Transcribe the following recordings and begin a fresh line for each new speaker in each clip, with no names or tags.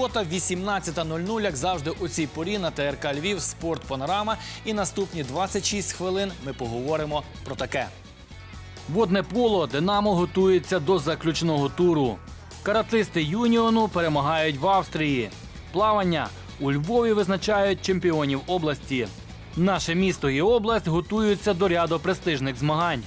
Субота, 18.00, як завжди у цій порі на ТРК Львів Спорт Панорама. І наступні 26 хвилин ми поговоримо про таке. Водне поло Динамо готується до заключного туру. Каратисти Юніону перемагають в Австрії. Плавання у Львові визначають чемпіонів області. Наше місто і область готуються до ряду престижних змагань.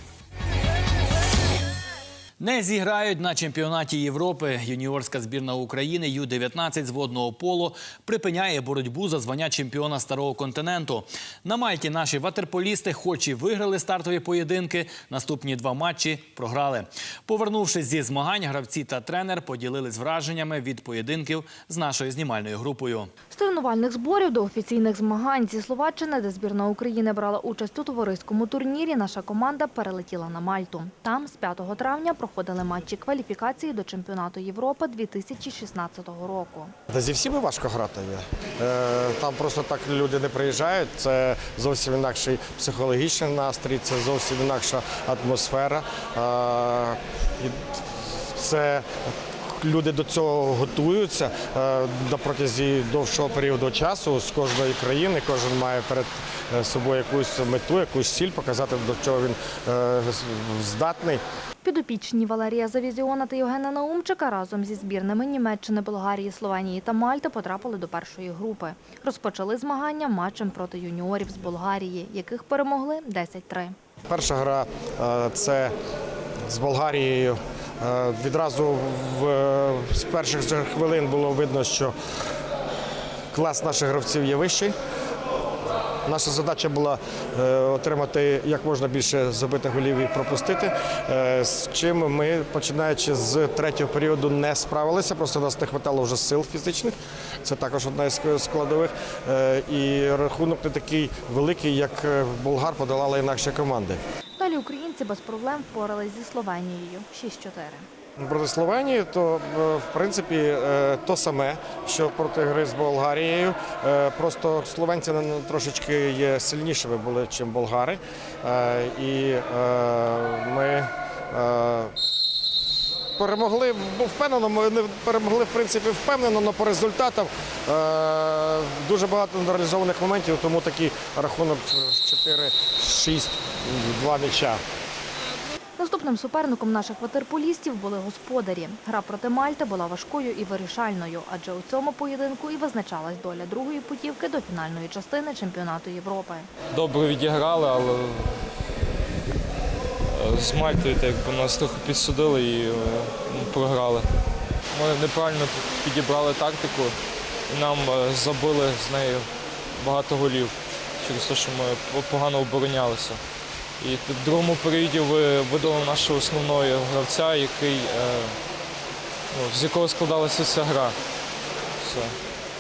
Не зіграють на чемпіонаті Європи. Юніорська збірна України Ю-19 з водного поло припиняє боротьбу за звання чемпіона старого континенту. На Мальті наші ватерполісти, хоч і виграли стартові поєдинки, наступні два матчі програли. Повернувшись зі змагань, гравці та тренер поділились враженнями від поєдинків з нашою знімальною групою.
З тренувальних зборів до офіційних змагань зі Словаччини, де збірна України брала участь у товариському турнірі, наша команда перелетіла на Мальту. Там з 5 травня проходили матчі кваліфікації до чемпіонату Європи 2016 року.
Та зі всіми важко грати. Е, Там просто так люди не приїжджають. Це зовсім інакший психологічний настрій, це зовсім інакша атмосфера. Це люди до цього готуються е, на протязі довшого періоду часу з кожної країни. Кожен має перед е, собою якусь мету, якусь ціль, показати, до чого він е, здатний.
Підопічні Валерія Завізіона та Євгена Наумчика разом зі збірними Німеччини, Болгарії, Словенії та Мальти потрапили до першої групи. Розпочали змагання матчем проти юніорів з Болгарії, яких перемогли 10-3.
Перша гра е, це з Болгарією. Е, Відразу е, з перших хвилин було видно, що клас наших гравців є вищий. Наша задача була е, отримати як можна більше забитих голів і пропустити. З чим ми, починаючи з третього періоду, не справилися. Просто нас не вистачало вже сил фізичних. Це також одна із складових. І рахунок не такий великий, як болгар подолали інакші команди.
Далі українці без проблем впорались зі Словенією 6-4.
Проти Словенії, то е, в принципі е, то саме, що проти гри з Болгарією. Е, Просто словенці трошечки є сильнішими були, ніж болгари. І ми перемогли, бо впевнено, ми не перемогли в принципі впевнено, але по результатам е, дуже багато нереалізованих моментів, тому такий рахунок 4-6, два м'яча.
Наступним суперником наших ватерполістів були господарі. Гра проти Мальти була важкою і вирішальною, адже у цьому поєдинку і визначалась доля другої путівки до фінальної частини чемпіонату Європи.
добре відіграли, але з Мальтою так якби нас трохи підсудили і е, ну, програли. Ми неправильно підібрали тактику і нам е, забили з нею багато голів через те, що ми погано оборонялися. І в другому періоді ви- видали нашого основного гравця, який, е, ну, з якого складалася вся гра. Все,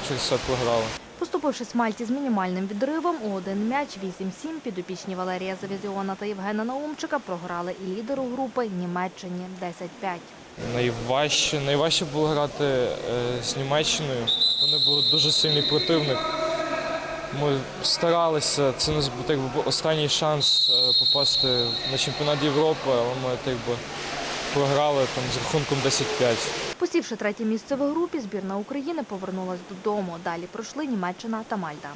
через це програли.
Поступившись Мальті з мінімальним відривом у один м'яч 8-7, підопічні Валерія Завізіона та Євгена Наумчика програли і лідеру групи Німеччині 10-5.
Найважче, найважче було грати е, з Німеччиною. Вони були дуже сильний противник. Ми старалися, це нас так би, останній шанс е, попасти на чемпіонат Європи, але ми так би програли там, з рахунком 10-5.
Посівши третє місце в групі, збірна України повернулась додому. Далі пройшли Німеччина та Мальта.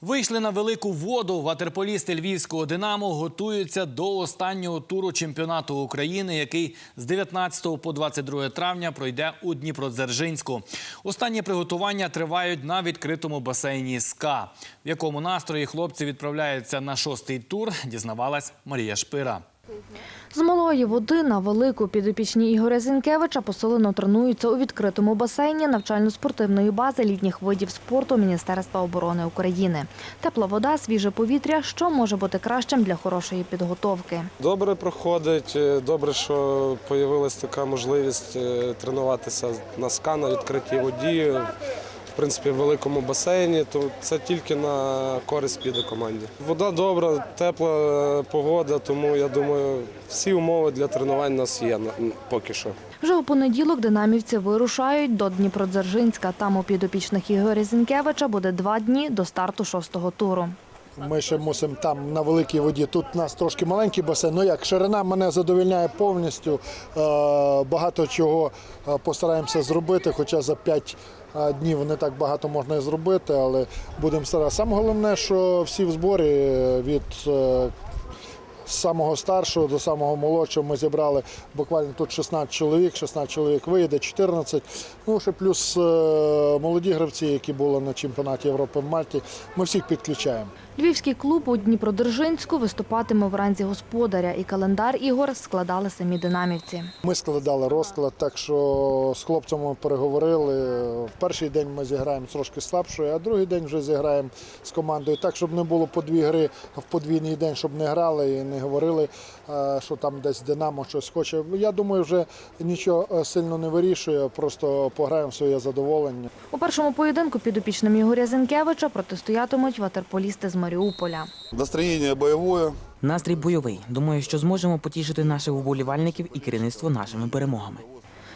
Вийшли на велику воду. Ватерполісти львівського Динамо готуються до останнього туру чемпіонату України, який з 19 по 22 травня пройде у Дніпродзержинську. Останні приготування тривають на відкритому басейні СКА. В якому настрої хлопці відправляються на шостий тур, дізнавалась Марія Шпира.
З малої води на велику підопічні Ігоря Зінкевича посилено тренуються у відкритому басейні навчально-спортивної бази літніх видів спорту Міністерства оборони України. Тепла вода, свіже повітря, що може бути кращим для хорошої підготовки.
Добре проходить. е, Добре, що з'явилася така можливість е, тренуватися на ска на відкритій воді, в принципі, в великому басейні. То це тільки на користь піде команді. Вода добра, тепла е, погода, тому я думаю, всі умови для тренувань у нас є на- поки що.
Вже у понеділок динамівці вирушають до Дніпродзержинська. Там у підопічних Ігоря Зінкевича буде два дні до старту шостого туру.
Ми ще мусимо там на великій воді. Тут у нас трошки маленький басейн. Ну як ширина мене задовільняє повністю. Е, Багато чого е, постараємося зробити, хоча за 5 днів не так багато можна і зробити, але будемо старатися. Саме головне, що всі в зборі е, від е, самого старшого до самого молодшого ми зібрали буквально тут 16 чоловік, 16 чоловік виїде, 14. Ну, ще плюс е, молоді гравці, які були на чемпіонаті Європи в Мальті. Ми всіх підключаємо.
Львівський клуб у Дніпродзержинську виступатиме в ранзі господаря, і календар ігор складали самі динамівці.
Ми складали розклад, так що з хлопцями переговорили. В перший день ми зіграємо трошки слабшою, а другий день вже зіграємо з командою так, щоб не було по дві гри в подвійний день, щоб не грали і не говорили, е, що там десь Динамо щось хоче. Я думаю, вже нічого е, сильно не вирішує, просто пограємо своє задоволення.
У першому поєдинку підопічним Ігоря Зінкевича протистоятимуть ватерполісти з Маріуполя.
Настроєння бойове.
Настрій бойовий. Думаю, що зможемо потішити наших вболівальників і керівництво нашими перемогами.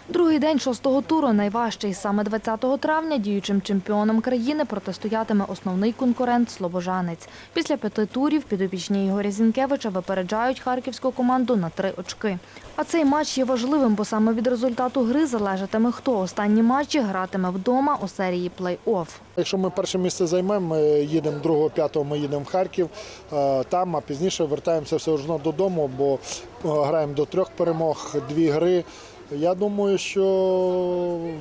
Другий день шостого туру найважчий. Саме 20 травня діючим чемпіоном країни протистоятиме основний конкурент Слобожанець. Після п'яти турів підопічні Ігоря Зінкевича випереджають харківську команду на три очки. А цей матч є важливим, бо саме від результату гри залежатиме, хто останні матчі гратиме вдома у серії плей-офф.
Якщо ми перше місце займемо, ми їдемо другого, п'ятого, ми їдемо в Харків там, а пізніше вертаємося все одно додому, бо граємо до трьох перемог, дві гри. Я думаю, що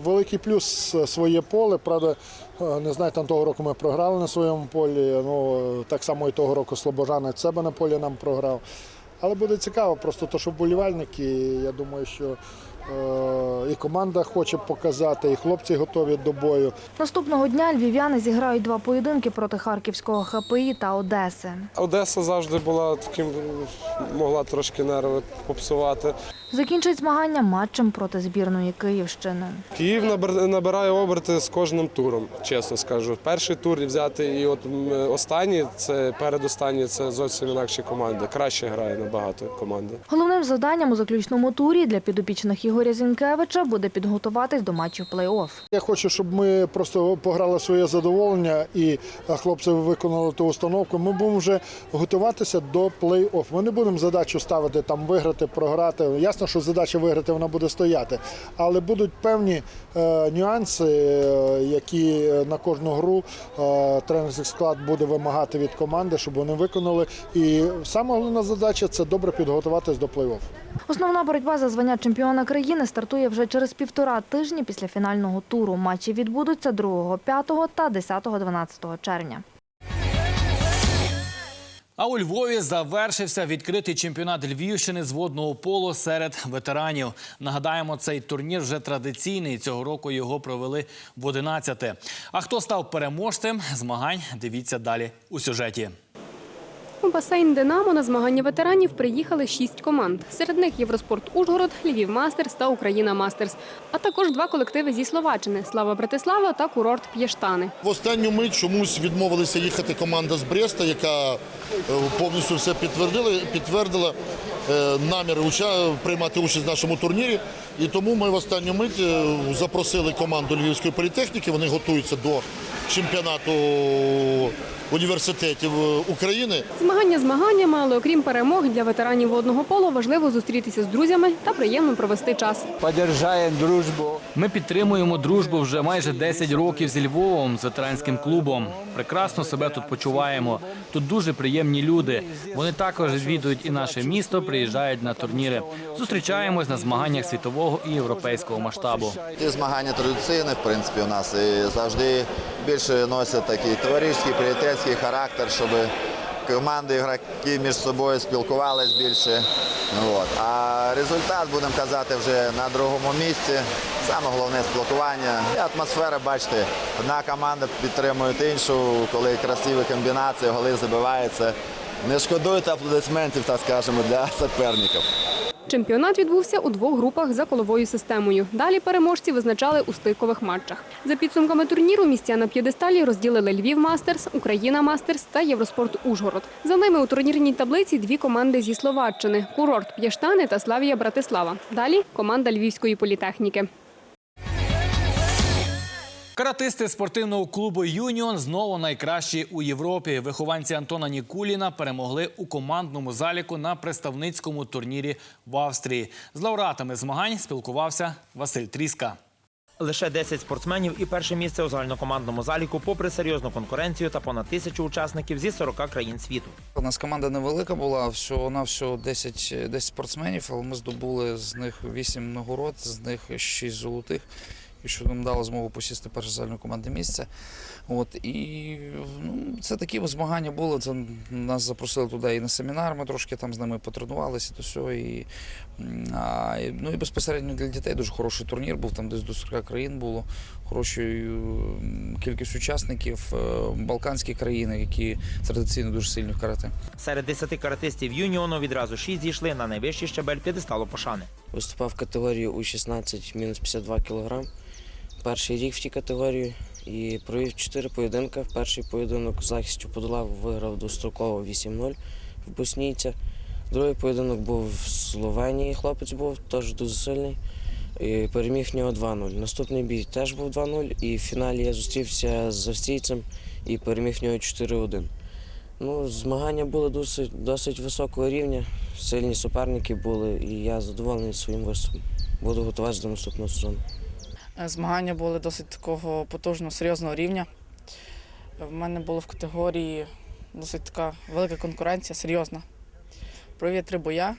великий плюс своє поле. Правда, е, не знаю, там того року ми програли на своєму полі. Ну так само і того року Слобожанець себе на полі нам програв. Але буде цікаво, просто то, що вболівальники, я думаю, що і команда хоче показати, і хлопці готові до бою.
Наступного дня львів'яни зіграють два поєдинки проти харківського ХПІ та Одеси.
Одеса завжди була таким, могла трошки нерви попсувати.
Закінчить змагання матчем проти збірної Київщини.
Київ набер- набирає оберти з кожним туром, чесно скажу. Перший тур взяти і от останній, це передостанній, це зовсім інакші команди. Краще грає набагато команди.
Головним завданням у заключному турі для підопічних Ігоря Зінкевича буде підготуватись до матчів плей-офф.
Я хочу, щоб ми просто пограли своє задоволення і е, хлопці виконали ту установку. Ми будемо вже готуватися до плей-офф. Ми не будемо задачу ставити там виграти, програти. Ясно, що задача виграти вона буде стояти, але будуть певні е, нюанси, е, які на кожну гру е, тренерський склад буде вимагати від команди, щоб вони виконали. І саме головна задача це добре підготуватись до плей-офф.
Основна боротьба за звання чемпіона країни стартує вже через півтора тижні після фінального туру. Матчі відбудуться 2, 5 та 10-12 червня.
А у Львові завершився відкритий чемпіонат Львівщини з водного поло серед ветеранів. Нагадаємо, цей турнір вже традиційний. Цього року його провели в 11-те. А хто став переможцем змагань? Дивіться далі у сюжеті.
У басейн Динамо на змагання ветеранів приїхали шість команд. Серед них Євроспорт Ужгород, Львів Мастерс та Україна Мастерс, а також два колективи зі Словаччини Слава Братислава та курорт П'єштани.
В останню мить чомусь відмовилися їхати команда з Бреста, яка е, повністю все підтвердила, підтвердила е, намір уча- приймати участь в нашому турнірі. І тому ми в останню мить е, запросили команду Львівської політехніки. Вони готуються до чемпіонату університетів е, України.
Змагання змаганнями, але окрім перемог для ветеранів водного поло важливо зустрітися з друзями та приємно провести час.
Поддержаем дружбу.
Ми підтримуємо дружбу вже майже 10 років зі Львовом з ветеранським клубом. Прекрасно себе тут почуваємо. Тут дуже приємні люди. Вони також відвідують і наше місто, приїжджають на турніри. Зустрічаємось на змаганнях світового і європейського масштабу.
Ті змагання традиційні, в принципі, у нас і завжди більше носять такий товаришський, приятельський характер, щоб команди, ігроки між собою спілкувалися більше. От. А результат, будемо казати, вже на другому місці. Саме головне спілкування. І атмосфера, бачите, одна команда підтримує іншу, коли красиві комбінації, голи забиваються. Не шкодуйте аплодисментів, так скажемо, для суперників.
Чемпіонат відбувся у двох групах за коловою системою. Далі переможці визначали у стикових матчах. За підсумками турніру місця на п'єдесталі розділили Львів Мастерс, Україна Мастерс та Євроспорт Ужгород. За ними у турнірній таблиці дві команди зі Словаччини курорт П'єштани та Славія Братислава. Далі команда Львівської політехніки.
Каратисти спортивного клубу Юніон знову найкращі у Європі. Вихованці Антона Нікуліна перемогли у командному заліку на представницькому турнірі в Австрії. З лауреатами змагань спілкувався Василь Тріска.
Лише 10 спортсменів і перше місце у загальнокомандному заліку, попри серйозну конкуренцію та понад тисячу учасників зі 40 країн світу.
У нас команда невелика була, всього на всього 10, 10 спортсменів, але ми здобули з них 8 нагород, з них 6 золотих. І що нам дало змогу посісти перше загальне команди місце. От, і ну, це такі змагання були. Це нас запросили туди і на семінар, ми трошки там з ними потренувалися, то все. І, а, ну і безпосередньо для дітей дуже хороший турнір був, там десь до 40 країн було, хорошою м, кількість учасників, е, балканські країни, які традиційно дуже сильні в карате.
Серед 10 каратистів юніону відразу 6 зійшли на найвищий щабель п'єдесталу пошани.
Виступав в категорії У-16 мінус 52 кг. Перший рік в тій категорії і провів 4 поєдинки. Перший поєдинок в захисті подолав, виграв достроково 8-0 в Боснійця. Другий поєдинок був в Словенії, хлопець був, теж дуже сильний. Переміг в нього 2-0. Наступний бій теж був 2-0. І в фіналі я зустрівся з австрійцем і переміг нього 4-1. Ну, змагання були досить, досить високого рівня, сильні суперники були, і я задоволений своїм виступом. Буду готуватися до наступного сезону.
Е, Змагання були досить такого потужного, серйозного рівня. В мене було в категорії досить така велика конкуренція, серйозна. Провів три боя,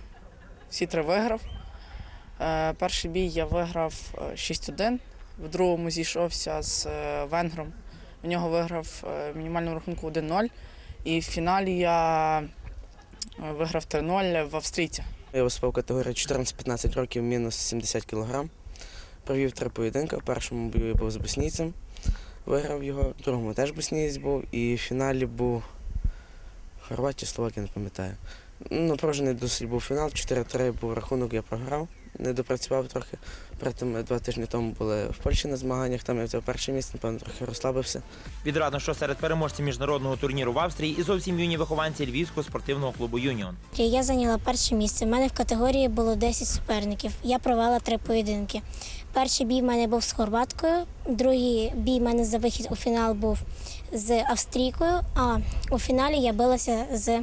всі три виграв. Е, Перший бій я виграв е, 6-1, в другому зійшовся з е, венгром. В нього виграв е, в мінімальному рахунку 1-0. І в фіналі я е, виграв 3-0 в австрійця.
Я виступав категорії 14-15 років, мінус 70 кг. Провів три поєдинки. В першому бою я був з боснійцем, виграв його, в другому теж боснієць був, і в фіналі був Хорватія, Словакія, не пам'ятаю. Напружений досить був фінал, 4-3 був рахунок, я програв, не допрацював трохи. Притом ми два тижні тому були в Польщі на змаганнях, там я взяв перше місце, напевно, трохи розслабився.
Відрадно, що серед переможців міжнародного турніру в Австрії і зовсім юні вихованці львівського спортивного клубу Юніон.
Я зайняла перше місце. У мене в категорії було 10 суперників. Я провела три поєдинки. Перший бій в мене був з хорваткою, другий бій в мене за вихід у фінал був з австрійкою, а у фіналі я билася з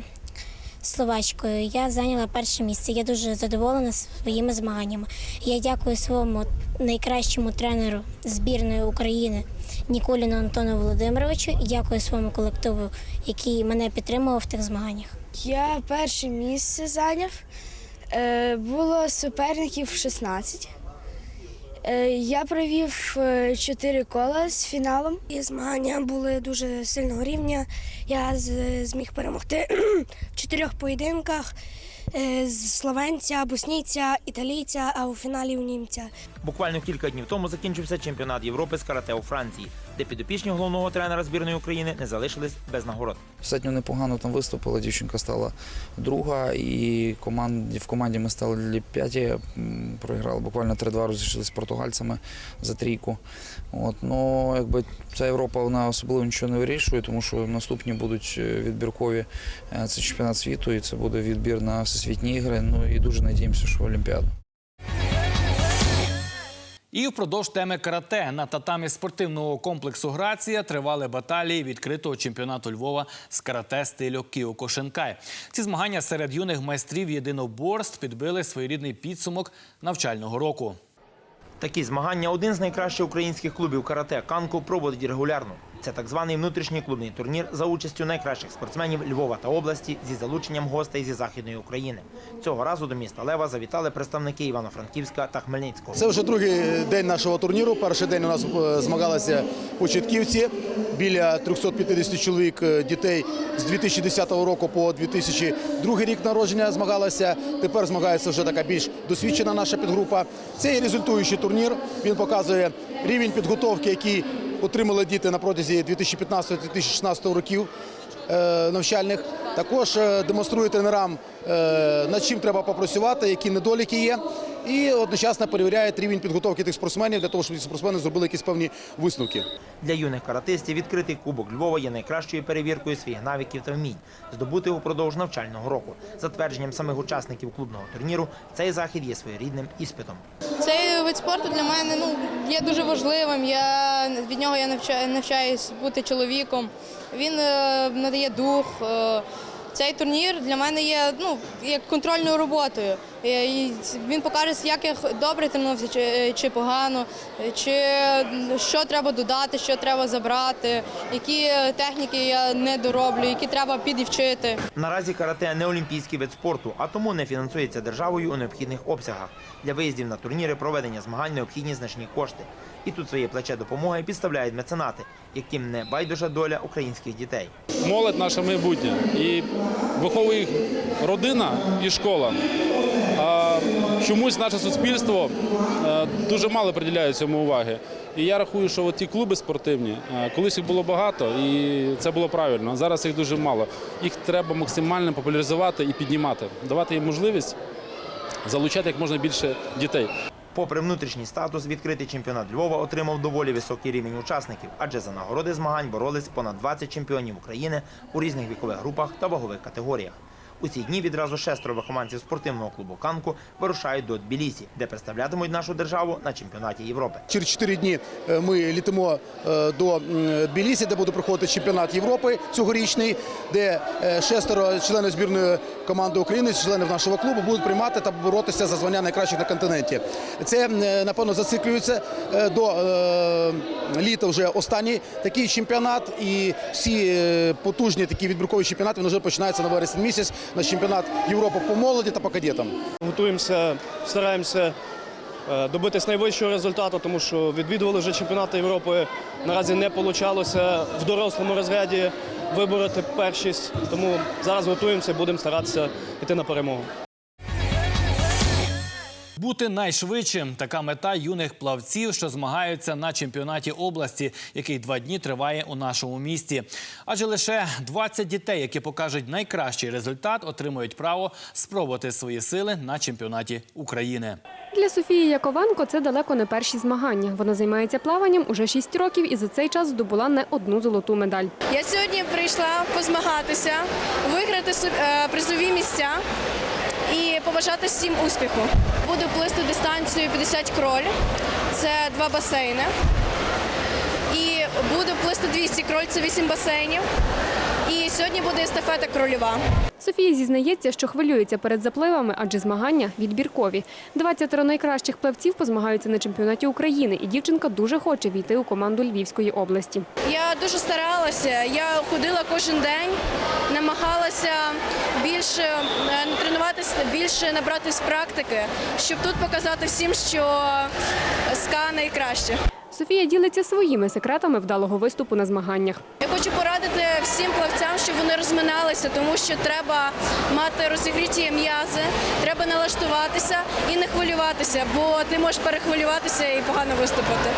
словачкою. Я зайняла перше місце. Я дуже задоволена своїми змаганнями. Я дякую своєму найкращому тренеру збірної України Ніколіну Антону Володимировичу і дякую своєму колективу, який мене підтримував в тих змаганнях.
Я перше місце зайняв. Е, Було суперників 16. Е, Я провів чотири кола з фіналом. І змагання були дуже сильного рівня. Я зміг перемогти в чотирьох поєдинках е, з словенця, боснійця, італійця, а у фіналі у німця.
Буквально кілька днів тому закінчився чемпіонат Європи з карате у Франції, де підопічні головного тренера збірної України не залишились без нагород.
Достатньо непогано там виступила. Дівчинка стала друга, і команд, в команді ми стали п'яті. м, Програли буквально 3-2 розійшли з португальцями за трійку. От, ну, якби ця Європа вона особливо нічого не вирішує, тому що наступні будуть е, відбіркові. Е, Це чемпіонат світу, і це буде відбір на всесвітні ігри. Ну і дуже надіємося, що Олімпіаду.
І впродовж теми карате на татамі спортивного комплексу Грація тривали баталії відкритого чемпіонату Львова з карате стилю Кіокошенкай. Ці змагання серед юних майстрів єдиноборств підбили своєрідний підсумок навчального року.
Такі змагання один з найкращих українських клубів карате Канко проводить регулярно. Це так званий внутрішній клубний турнір за участю найкращих спортсменів Львова та області зі залученням гостей зі західної України. Цього разу до міста Лева завітали представники Івано-Франківська та Хмельницького.
Це вже другий день нашого турніру. Перший день у нас е, змагалися початківці. Біля 350 чоловік е, дітей з 2010 року по 2002 рік народження змагалися. Тепер змагається вже така більш досвідчена наша підгрупа. Це є результуючий турнір. Він показує рівень підготовки, який отримали діти на протязі 2015-2016 років е, навчальних. Також е, демонструє тренерам, е, над чим треба попрацювати, які недоліки є. І одночасно перевіряє рівень підготовки тих спортсменів для того, щоб ці спортсмени зробили якісь певні висновки.
Для юних каратистів відкритий кубок Львова є найкращою перевіркою своїх навиків та вмінь, здобутих упродовж навчального року. За твердженням самих учасників клубного турніру, цей захід є своєрідним іспитом.
Цей вид спорту для мене ну, є дуже важливим. Я, від нього я навчаюсь бути чоловіком. Він е, надає дух. Е, цей турнір для мене є ну, як контрольною роботою. Е, і він покаже, як я добре тренувався чи, чи погано, е, чи що треба додати, що треба забрати, які е, техніки я не дороблю, які треба підівчити.
Наразі карате не олімпійський вид спорту, а тому не фінансується державою у необхідних обсягах. Для виїздів на турніри проведення змагань необхідні значні кошти. І тут своє плече допомоги підставляють меценати, яким не байдужа доля українських дітей.
Молодь наше майбутнє. І виховує їх родина і школа. А чомусь наше суспільство е, дуже мало приділяє цьому уваги. І я рахую, що от ті клуби спортивні, е, колись їх було багато, і це було правильно. А зараз їх дуже мало. Їх треба максимально популяризувати і піднімати, давати їм можливість залучати як можна більше дітей.
Попри внутрішній статус, відкритий чемпіонат Львова отримав доволі високий рівень учасників, адже за нагороди змагань боролись понад 20 чемпіонів України у різних вікових групах та вагових категоріях. У ці дні відразу шестеро вихованців спортивного клубу Канку вирушають до Тбілісі, де представлятимуть нашу державу на чемпіонаті Європи.
Через 4 дні е, ми літимо е, до Тбілісі, де буде проходити чемпіонат Європи цьогорічний, де е, шестеро членів збірної команди України, членів нашого клубу, будуть приймати та боротися за звання найкращих на континенті. Це напевно зациклюється до літа. Вже останній такий чемпіонат, і всі потужні такі відбіркові чемпіонати вони вже починаються на вересень місяць на чемпіонат Європи по молоді та по кадетам.
Готуємося, стараємося е, добитись найвищого результату, тому що відвідували вже чемпіонати Європи. Наразі не вийшло в дорослому розряді вибороти першість. Тому зараз готуємося, будемо старатися йти на перемогу.
Бути найшвидшим така мета юних плавців, що змагаються на чемпіонаті області, який два дні триває у нашому місті. Адже лише 20 дітей, які покажуть найкращий результат, отримують право спробувати свої сили на чемпіонаті України.
Для Софії Яковенко це далеко не перші змагання. Вона займається плаванням уже 6 років і за цей час здобула не одну золоту медаль.
Я сьогодні прийшла позмагатися, виграти собі, е, призові місця і побажати всім успіху. Буду плисти дистанцію 50 кроль, це два басейни. І буду плисти 200 кроль, це 8 басейнів. І сьогодні буде естафета крольова.
Софія зізнається, що хвилюється перед запливами, адже змагання відбіркові. 20 найкращих плавців позмагаються на чемпіонаті України, і дівчинка дуже хоче війти у команду Львівської області.
Я дуже старалася. Я ходила кожен день, намагалася більше е, тренуватися, більше набратись практики, щоб тут показати всім, що ска найкраще.
Софія ділиться своїми секретами вдалого виступу на змаганнях.
Я хочу порадити всім плавцям, щоб вони розминалися, тому що треба мати розігріті м'язи, треба налаштуватися і не хвилюватися, бо ти можеш перехвилюватися і погано виступити.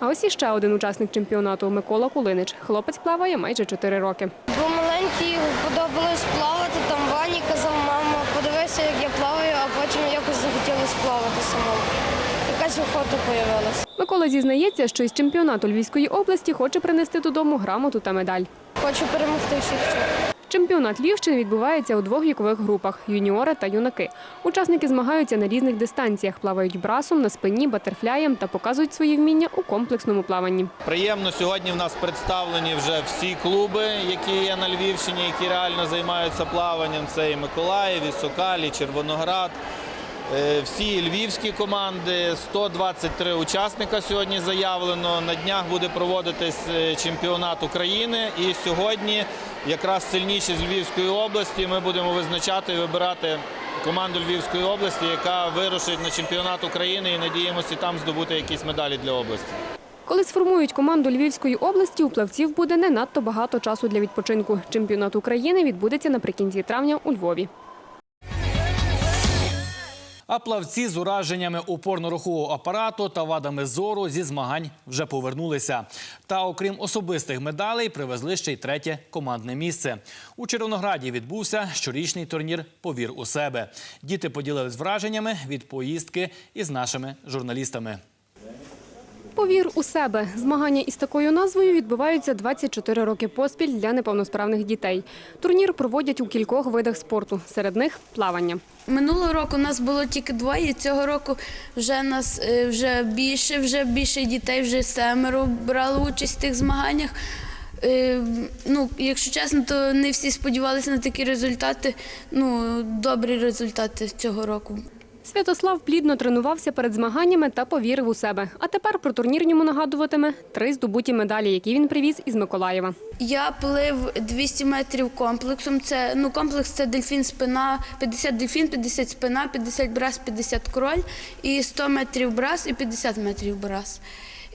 А ось іще один учасник чемпіонату Микола Кулинич. Хлопець плаває майже 4 роки.
Бо маленький подобалось плавати, там Вані казав, мама, подивися, як я плаваю, а потім якось захотілося плавати самому. Якась охота з'явилася.
Микола зізнається, що із чемпіонату Львівської області хоче принести додому грамоту та медаль.
Хочу перемогти всіх.
Чемпіонат Львівщини відбувається у двох вікових групах юніори та юнаки. Учасники змагаються на різних дистанціях, плавають брасом, на спині, батерфляєм та показують свої вміння у комплексному плаванні.
Приємно сьогодні в нас представлені вже всі клуби, які є на Львівщині, які реально займаються плаванням. Це і Миколаїв, і Сокаль, і Червоноград. Е, Всі львівські команди, 123 учасника сьогодні заявлено. На днях буде проводитись е, чемпіонат України. І сьогодні якраз сильніші з Львівської області ми будемо визначати і вибирати команду Львівської області, яка вирушить на чемпіонат України і надіємося там здобути якісь медалі для області.
Коли сформують команду Львівської області, у плавців буде не надто багато часу для відпочинку. Чемпіонат України відбудеться наприкінці травня у Львові.
А плавці з ураженнями опорно-рухового апарату та вадами зору зі змагань вже повернулися. Та окрім особистих медалей, привезли ще й третє командне місце. У Червонограді відбувся щорічний турнір Повір у себе. Діти поділились враженнями від поїздки із нашими журналістами.
Повір у себе. Змагання із такою назвою відбуваються 24 роки поспіль для неповносправних дітей. Турнір проводять у кількох видах спорту, серед них плавання.
Минулого року нас було тільки двоє. Цього року вже нас е, вже більше, вже більше дітей, вже семеро брали участь в тих змаганнях. Е, Ну, якщо чесно, то не всі сподівалися на такі результати. Ну, добрі результати цього року.
Святослав плідно тренувався перед змаганнями та повірив у себе. А тепер про турнір йому нагадуватиме три здобуті медалі, які він привіз із Миколаєва.
Я плив 200 метрів комплексом. Це ну комплекс це дельфін спина, 50 дельфін, 50 спина, 50 брас, 50 кроль, і 100 метрів брас і 50 метрів брас.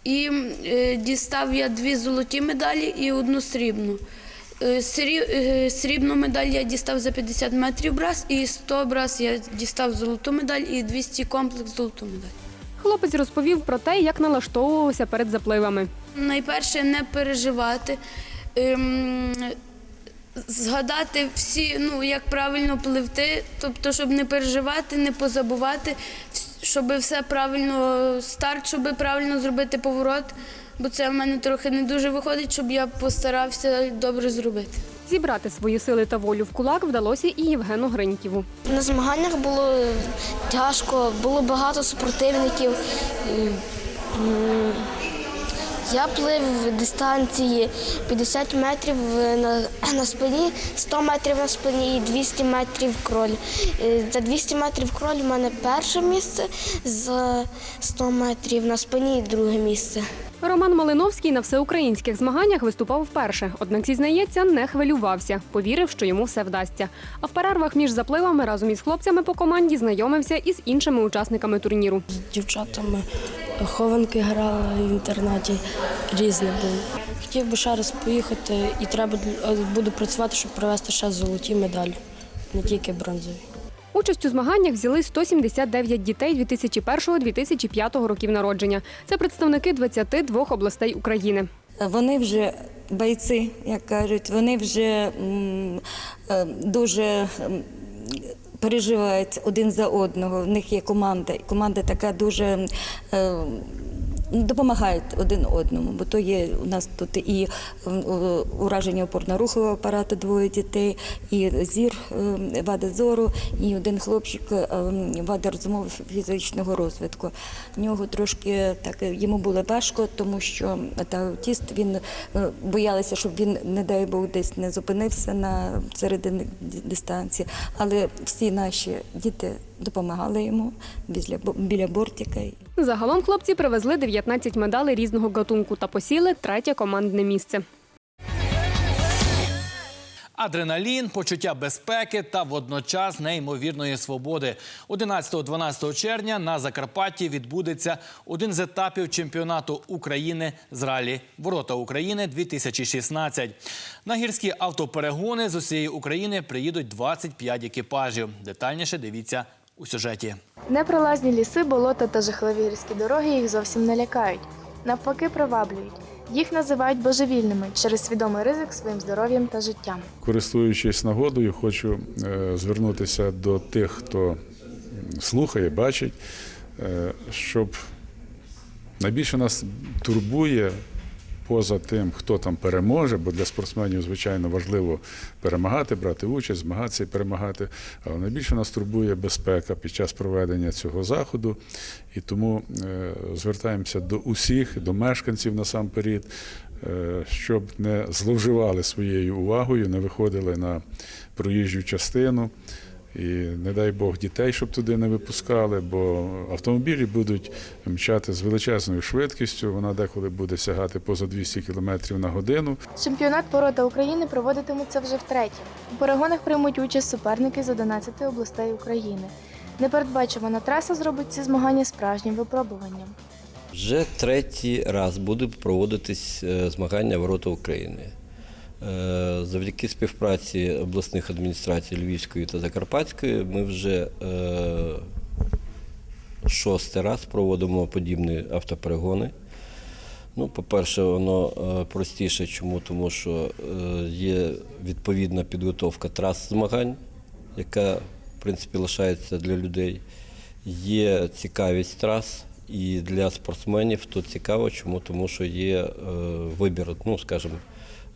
І е, дістав я дві золоті медалі і одну срібну. Е, е, Срібну медаль я дістав за 50 метрів брас, і 100 брас я дістав золоту медаль, і 200 комплекс золоту медаль.
Хлопець розповів про те, як налаштовувався перед запливами.
Найперше не переживати, ем, згадати всі, ну як правильно пливти, тобто, щоб не переживати, не позабувати, щоб все правильно старт, щоб правильно зробити поворот. Бо це в мене трохи не дуже виходить, щоб я постарався добре зробити.
Зібрати свої сили та волю в кулак вдалося і Євгену Гриньківу.
На змаганнях було тяжко, було багато супротивників. Я плив в дистанції 50 метрів на, на спині, 100 метрів на спині і 200 метрів кроль. За 200 метрів кроль в мене перше місце, за 100 метрів на спині друге місце.
Роман Малиновський на всеукраїнських змаганнях виступав вперше, однак зізнається, не хвилювався, повірив, що йому все вдасться. А в перервах між запливами разом із хлопцями по команді знайомився із іншими учасниками турніру.
дівчатами хованки грала в інтернаті, різне було. Хотів би ще раз поїхати і треба е, буду працювати, щоб привезти ще золоті медалі, не тільки бронзові.
Участь у змаганнях взяли 179 дітей 2001-2005 років народження. Це представники 22 областей України.
Вони вже бойці, як кажуть, вони вже е, дуже переживають один за одного. В них є команда. І команда така дуже. Допомагають один одному, бо то є у нас тут і ураження опорно-рухового апарату двоє дітей, і зір, е, вада зору, і один хлопчик е, м, вада розумово фізичного розвитку. В нього трошки так йому було важко, тому що та аутіст він е, боялися, щоб він, не дай Бог, десь не зупинився на середині дистанції. Але всі наші діти допомагали йому біля, біля бортика.
Загалом хлопці привезли 19 медалей різного гатунку та посіли третє командне місце.
Адреналін, почуття безпеки та водночас неймовірної свободи. 11-12 червня на Закарпатті відбудеться один з етапів чемпіонату України з ралі Ворота України 2016. На гірські автоперегони з усієї України приїдуть 25 екіпажів. Детальніше дивіться у сюжеті.
Непролазні ліси, болота та жахливі гірські дороги їх зовсім не лякають. Навпаки, приваблюють. Їх називають божевільними через свідомий ризик своїм здоров'ям та життям.
Користуючись нагодою, хочу е, звернутися до тих, хто слухає, бачить, е, щоб найбільше нас турбує поза тим, хто там переможе, бо для спортсменів, звичайно, важливо перемагати, брати участь, змагатися і перемагати. Але найбільше нас турбує безпека під час проведення цього заходу. І тому е, звертаємося до усіх, до мешканців насамперед, е, щоб не зловживали своєю увагою, не виходили на проїжджу частину. І не дай Бог дітей, щоб туди не випускали, бо автомобілі будуть мчати з величезною швидкістю. Вона деколи буде сягати поза 200 км на годину.
Чемпіонат ворота України проводитиметься вже втретє. У перегонах приймуть участь суперники з 11 областей України. Непередбачувана траса зробить ці змагання справжнім випробуванням.
Вже третій раз будуть проводитись е, змагання Ворота України. Е, Завдяки співпраці обласних адміністрацій Львівської та Закарпатської ми вже е, шостий раз проводимо подібні автоперегони. Ну, по-перше, воно е, простіше. Чому? Тому що є відповідна підготовка трас змагань, яка, в принципі, лишається для людей. Є цікавість трас І для спортсменів тут цікаво, чому? Тому що є е, вибір, ну скажімо,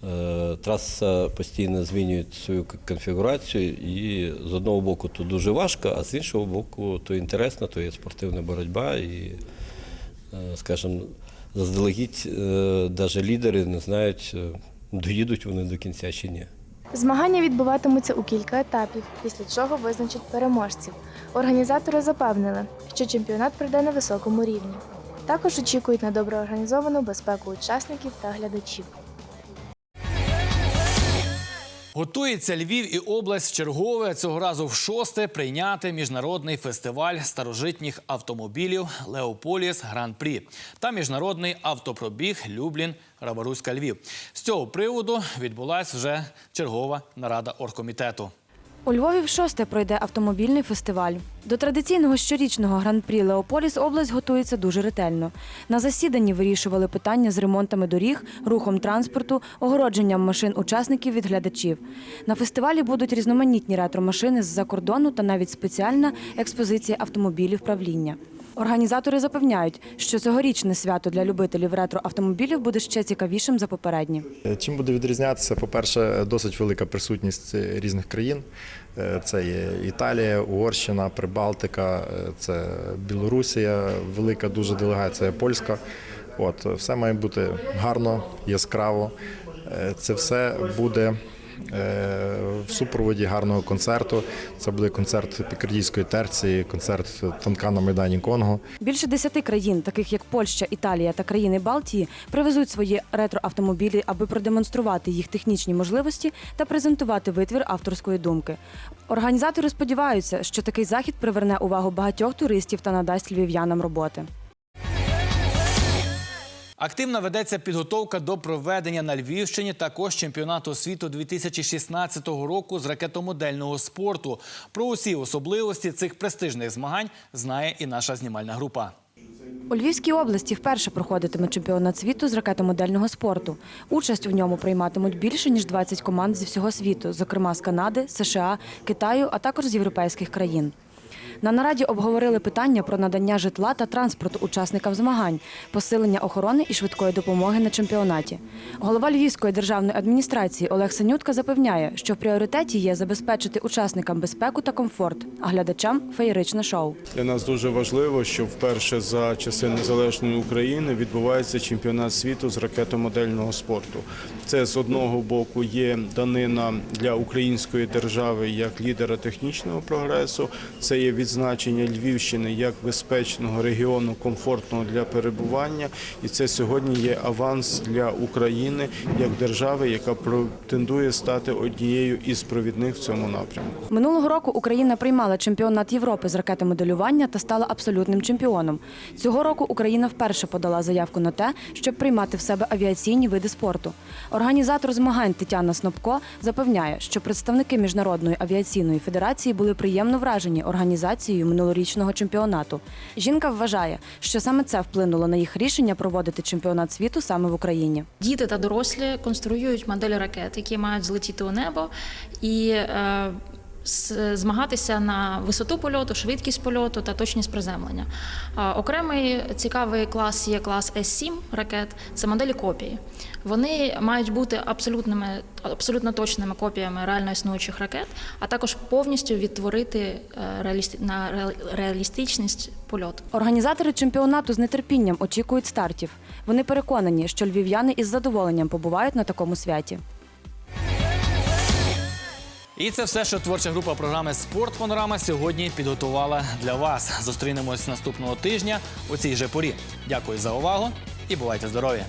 е, траса постійно змінює свою конфігурацію, і з одного боку тут дуже важко, а з іншого боку, то інтересно, то є спортивна боротьба і, е, скажімо, заздалегідь навіть лідери не знають, доїдуть вони до кінця чи ні.
Змагання відбуватимуться у кілька етапів, після чого визначать переможців. Організатори запевнили, що чемпіонат пройде на високому рівні. Також очікують на добре організовану безпеку учасників та глядачів.
Готується Львів і область чергове цього разу в шосте прийняти міжнародний фестиваль старожитніх автомобілів Леополіс Гран-прі та міжнародний автопробіг Люблін Рабаруська Львів. З цього приводу відбулася вже чергова нарада оргкомітету.
У Львові в шосте пройде автомобільний фестиваль. До традиційного щорічного гран-прі Леополіс область готується дуже ретельно. На засіданні вирішували питання з ремонтами доріг, рухом транспорту, огородженням машин учасників від глядачів. На фестивалі будуть різноманітні ретро-машини з-за кордону та навіть спеціальна експозиція автомобілів правління. Організатори запевняють, що цьогорічне свято для любителів ретро-автомобілів буде ще цікавішим за попередні.
Чим буде відрізнятися? По-перше, досить велика присутність різних країн. Е, Це є Італія, Угорщина, Прибалтика, е, це Білорусія, велика дуже делегація польська. От все має бути гарно, яскраво. Е, Це все буде. Е, В супроводі гарного концерту. Це буде концерт пікардійської терції, концерт танка на Майдані Конго.
Більше десяти країн, таких як Польща, Італія та країни Балтії, привезуть свої ретроавтомобілі, аби продемонструвати їх технічні можливості та презентувати витвір авторської думки. Організатори сподіваються, що такий захід приверне увагу багатьох туристів та надасть львів'янам роботи.
Активно ведеться підготовка до проведення на Львівщині також чемпіонату світу 2016 року з ракетомодельного спорту. Про усі особливості цих престижних змагань знає і наша знімальна група.
У Львівській області вперше проходитиме чемпіонат світу з ракетомодельного спорту. Участь у ньому прийматимуть більше ніж 20 команд зі всього світу, зокрема з Канади, США, Китаю, а також з європейських країн. На нараді обговорили питання про надання житла та транспорту учасникам змагань, посилення охорони і швидкої допомоги на чемпіонаті. Голова Львівської державної адміністрації Олег Синютка запевняє, що в пріоритеті є забезпечити учасникам безпеку та комфорт, а глядачам феєричне шоу.
Для нас дуже важливо, що вперше за часи незалежної України відбувається чемпіонат світу з ракетомодельного спорту. Це з одного боку є данина для української держави як лідера технічного прогресу. Це є відзначення Львівщини як безпечного регіону, комфортного для перебування. І це сьогодні є аванс для України як держави, яка претендує стати однією із провідних в цьому напрямку.
Минулого року Україна приймала чемпіонат Європи з ракетомоделювання та стала абсолютним чемпіоном. Цього року Україна вперше подала заявку на те, щоб приймати в себе авіаційні види спорту. Організатор змагань Тетяна Снопко запевняє, що представники міжнародної авіаційної федерації були приємно вражені організацією минулорічного чемпіонату. Жінка вважає, що саме це вплинуло на їх рішення проводити чемпіонат світу саме в Україні.
Діти та дорослі конструюють моделі ракет, які мають злетіти у небо і е, змагатися на висоту польоту, швидкість польоту та точність приземлення. Окремий цікавий клас є клас С-7 ракет. Це моделі копії. Вони мають бути абсолютними, абсолютно точними копіями реально існуючих ракет, а також повністю відтворити е, реалісти- на реалістичність польоту.
Організатори чемпіонату з нетерпінням очікують стартів. Вони переконані, що львів'яни із задоволенням побувають на такому святі.
І це все, що творча група програми Спорт Панорама сьогодні підготувала для вас. Зустрінемось наступного тижня у цій же порі. Дякую за увагу і бувайте здорові!